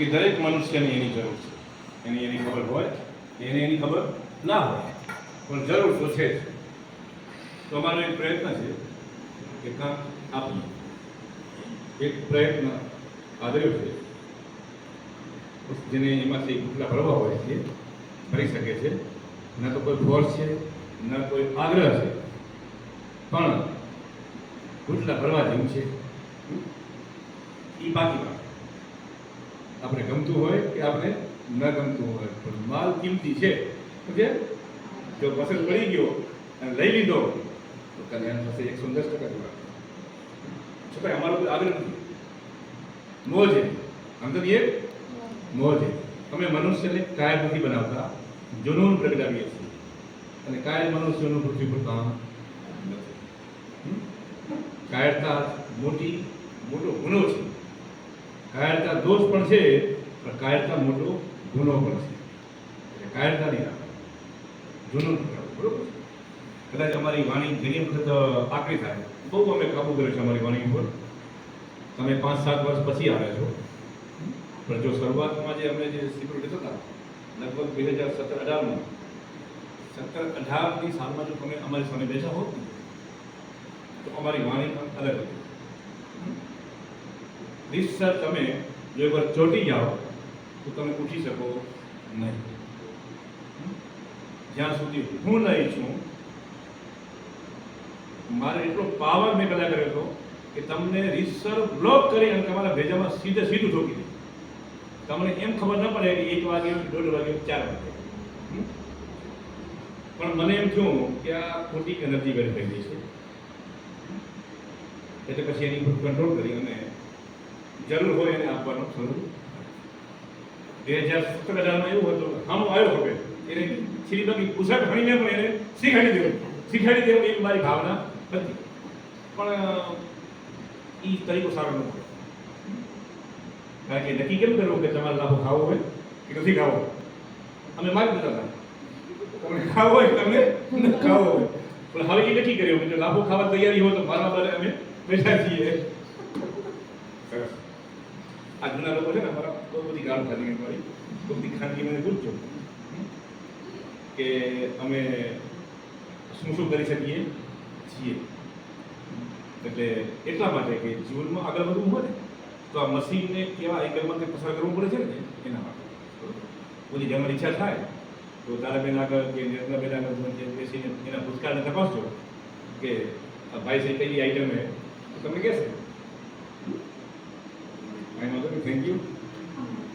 કે દરેક મનુષ્યને એની જરૂર છે. એની એની ખબર હોય, એની એની ખબર ના હોય. પણ જરૂર તો છે જ. તો અમારો એક પ્રયત્ન છે કે કાંક આપીએ એક પ્રયત્ન આદર્યો છે. જેને એમાંથી ગુટલા ભરવા હોય છે, ભરી શકે છે. ના તો કોઈ ફોર્સ છે, ન કોઈ આગ્રહ છે. પણ ગુટલા ભરવા જેવું છે. એ બાકી વાત આપણે ગમતું હોય કે આપણે ન ગમતું હોય. પણ માલ કિંમતી છે. સમજે જો પસંદ પડી ગયો અને લઈ લીધો, તો કલ્યાણ થશે એકસો દસ ટકા જોવા છતાંય અમારો કોઈ આગ્રહ નથી. મોજ છે. અંદર એ મોજ છે. અમે મનુષ્યને કાયર નથી બનાવતા, જુનૂન પ્રગટાવીએ છીએ. અને કાયર મનુષ્યનું પૃથ્વી પર કામ? કાયરતા મોટી, મોટો ગુનો છે. કાયરતા દોષ પણ છે, પણ કાયરતા મોટો ગુનો પણ છે. એટલે કાયરતા નહીં રાખવાની જૂનું બરોબર કદાચ અમારી વાણી ઘણી વખત આકરી થાય. બહુ અમે કાબુ કર્યો છે અમારી વાણી ઉપર. તમે પાંચ, સાત વર્ષ પછી આવ્યા છો. પણ જો શરૂઆતમાં જે અમે જે સિક્યુરિટી હતા, લગભગ બે હજાર સત્તર અઢારમાં, સત્તર અઢારની સાલમાં જો તમે અમારી સામે બેઠા હોત તો અમારી વાણી પણ અલગ હતી. રીતસર તમે જો એકવાર ચોંટી જાઓ, તો તમે ઉઠી શકો નહીં. જ્યાં સુધી હું નહીં છું, મારે એટલો પાવર મેં પેદા કર્યો હતો કે તમને રીતસર બ્લોક કરી અને તમારા ભેજામાં સીધે સીધું ઠોકી દે. તમને એમ ખબર ન પડે કે એક વાગે, દોઢ વાગે, ચાર વાગે. પણ મને એમ થયું કે આ ખોટી એનર્જી વેરી થઈ ગઈ છે એટલે પછી એની કંટ્રોલ કરી અને જરૂર હોય એને આપવાનો શરૂ. બે હજાર સત્તર હજારમાં એવું હતું, હામો આવ્યો હવે એને શ્રીબાગી પુષાક ભણીને પણ એને શીખાડી દેવું. શીખાડી દેવું એવી મારી ભાવના હતી. પણ એ તરીકો સારો ન હતો. કારણ કે નક્કી કેમ કરવું કે તમારે લાભો ખાવો હોય કે નથી ખાવો? અમે મારી દીધા હતા તમને ખાવો હોય, તમને ખાવો હોય. પણ હવે એ નક્કી કર્યું કે લાભો ખાવા તૈયારી હોય તો મારા બારે અમે બેઠા છીએ. સરસ. આ જૂના લોકો છે ને અમારા બહુ બધી ગાળ ખાધી મારી બહુ બધી ખાનગી મને પૂછજો કે અમે શું શું કરી શકીએ? છીએ. એટલે એટલા માટે કે જીવનમાં આગળ વધવું હોય તો આ મશીનને કેવા એકલમાંથી પસાર કરવું પડે છે ને એના માટે. બધી જે ઈચ્છા થાય, તો તારાબેન આગળ કે નિર્મલાબેન આગળ બેસીને એના ભૂતકાળને તપાસજો કે ભાઈ છે કઈ આઈટમ હે, તો તમને કહેશે. My mother, thank you. Mm.